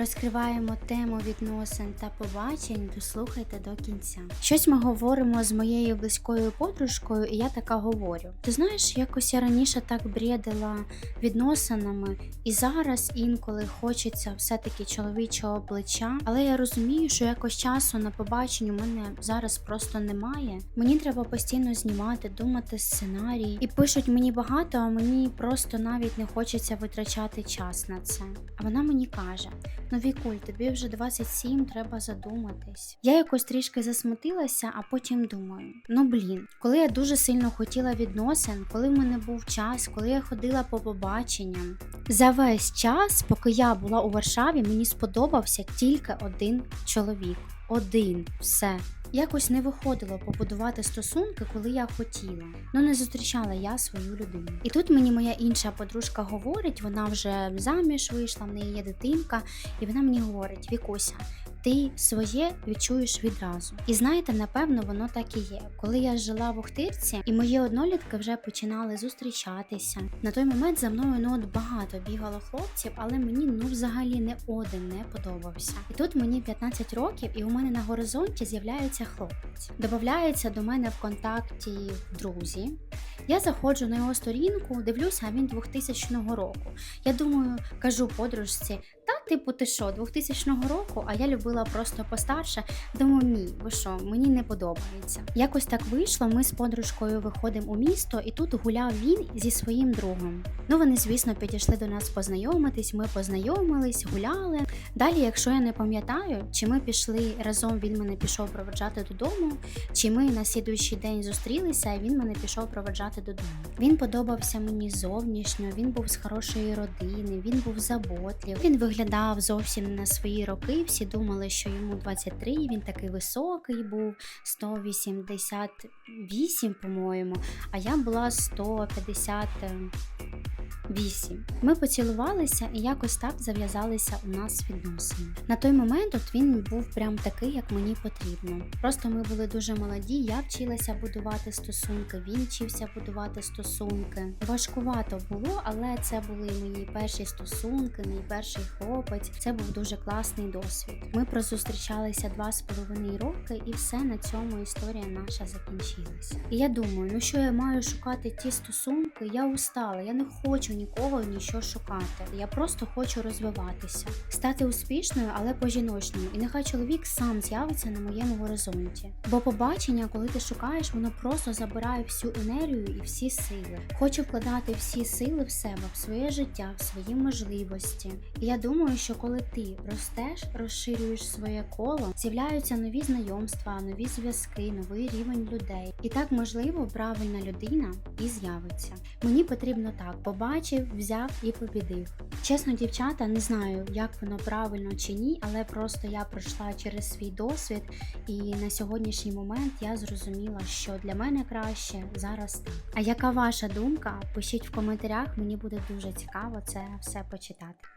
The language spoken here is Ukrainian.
Розкриваємо тему відносин та побачень, дослухайте до кінця. Щось ми говоримо з моєю близькою подружкою, і я така говорю: ти знаєш, якось я раніше так бредила відносинами, і зараз інколи хочеться все-таки чоловічого плеча, але я розумію, що якось часу на побачень у мене зараз просто немає. Мені треба постійно знімати, думати сценарій, і пишуть мені багато, а мені просто навіть не хочеться витрачати час на це. А вона мені каже: Вікуль, тобі вже 27, треба задуматись. Я якось трішки засмутилася, а потім думаю: ну блін, коли я дуже сильно хотіла відносин, коли в мене був час, коли я ходила по побаченням. За весь час, поки я була у Варшаві, мені сподобався тільки один чоловік. Один все. Якось не виходило побудувати стосунки, коли я хотіла. Ну не зустрічала я свою людину. І тут мені моя інша подружка говорить, вона вже заміж вийшла, в неї є дитинка, і вона мені говорить: Вікуся, ти своє відчуєш відразу. І знаєте, напевно, воно так і є. Коли я жила в Охтирці, і мої однолітки вже починали зустрічатися. На той момент за мною ну от багато бігало хлопців, але мені ну взагалі не один не подобався. І тут мені 15 років, і у мене на горизонті з'являється хлопець. Додається до мене в контакті друзі. Я заходжу на його сторінку, дивлюся, а він 2000 року. Я думаю, кажу подружці, типу ти що, 2000 року, а я любила просто постарше. Думаю, ні, ви що, мені не подобається. Якось так вийшло. Ми з подружкою виходимо у місто, і тут гуляв він зі своїм другом. Ну вони, звісно, підійшли до нас познайомитись. Ми познайомились, гуляли. Далі, якщо я не пам'ятаю, чи ми пішли разом, він мене пішов проведжати додому, чи ми на слідуючий день зустрілися, і він мене пішов проведжати додому. Він подобався мені зовнішньо, він був з хорошої родини, він був заботлив. Він виглядав зовсім на свої роки. Всі думали, що йому 23, він такий високий був, 188, по-моєму, а я була 158. Ми поцілувалися і якось так зав'язалися у нас відносини. На той момент от він був прям такий, як мені потрібно. Просто ми були дуже молоді. Я вчилася будувати стосунки, він вчився будувати стосунки. Важкувато було, але це були мої перші стосунки, мій перший хлопець. Це був дуже класний досвід. Ми прозустрічалися два з половиною роки, і все на цьому історія наша закінчилася. І я думаю, ну що я маю шукати ті стосунки? Я устала, я не хочу нікого нічого шукати. Я просто хочу розвиватися, стати успішною, але по-жіночному. І нехай чоловік сам з'явиться на моєму горизонті. Бо побачення, коли ти шукаєш, воно просто забирає всю енергію і всі сили. Хочу вкладати всі сили в себе, в своє життя, в свої можливості. І я думаю, що коли ти ростеш, розширюєш своє коло, з'являються нові знайомства, нові зв'язки, новий рівень людей. І так можливо, правильна людина і з'явиться. Мені потрібно так: побачив, взяв і побідив. Чесно, дівчата, не знаю, як воно правильно чи ні, але просто я пройшла через свій досвід, і на сьогоднішній момент я зрозуміла, що для мене краще зараз так. А яка ваша думка? Пишіть в коментарях, мені буде дуже цікаво це все почитати.